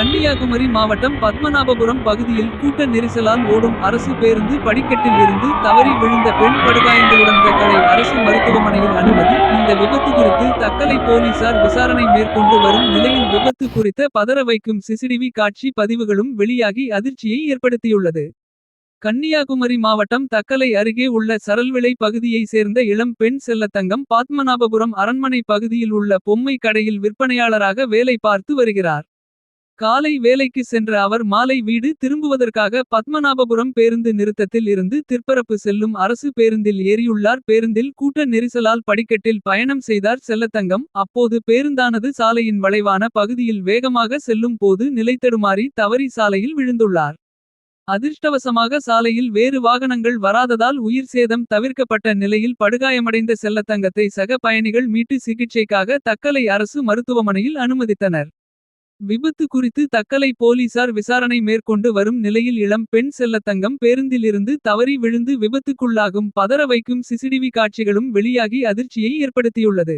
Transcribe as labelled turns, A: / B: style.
A: கன்னியாகுமரி மாவட்டம் பத்மநாபபுரம் பகுதியில் கூட்ட நெரிசலால் ஓடும் அரசு பேருந்து படிக்கட்டில் இருந்து தவறி விழுந்த பெண் படுகாயங்களுடன் தக்கலை அரசு மருத்துவமனையில் அனுமதி. இந்த விபத்து குறித்து தக்கலை போலீசார் விசாரணை மேற்கொண்டு வரும் நிலையில் விபத்து குறித்த பதற வைக்கும் சிசிடிவி காட்சி பதிவுகளும் வெளியாகி அதிர்ச்சியை ஏற்படுத்தியுள்ளது. கன்னியாகுமரி மாவட்டம் தக்கலை அருகே உள்ள சரல்விளை பகுதியைச் சேர்ந்த இளம் பெண் செல்லத்தங்கம் பாத்மநாபபுரம் அரண்மனை பகுதியில் உள்ள பொம்மை கடையில் விற்பனையாளராக வேலை பார்த்து வருகிறார். காலை வேலைக்கு சென்ற அவர் மாலை வீடு திரும்புவதற்காக பத்மநாபபுரம் பேருந்து நிறுத்தத்தில் இருந்து திற்பரப்பு செல்லும் அரசு பேருந்தில் ஏறியுள்ளார். பேருந்தில் கூட்ட நெரிசலால் படிக்கட்டில் பயணம் செய்தார் செல்லத்தங்கம். அப்போது பேருந்தானது சாலையின் வளைவான பகுதியில் வேகமாக செல்லும் போது நிலைத்தடுமாறி தவறி சாலையில் விழுந்துள்ளார். அதிர்ஷ்டவசமாக சாலையில் வேறு வாகனங்கள் வராததால் உயிர் சேதம் தவிர்க்கப்பட்ட நிலையில் படுகாயமடைந்த செல்லத்தங்கத்தை சக பயணிகள் மீட்டு சிகிச்சைக்காக தக்கலை அரசு மருத்துவமனையில் அனுமதித்தனர். விபத்து குறித்து தக்கலை போலீசார் விசாரணை மேற்கொண்டு வரும் நிலையில் இளம் பெண் செல்லத்தங்கம் பேருந்திலிருந்து தவறி விழுந்து விபத்துக்குள்ளாகும் பதற வைக்கும் சிசிடிவி காட்சிகளும் வெளியாகி அதிர்ச்சியை ஏற்படுத்தியுள்ளது.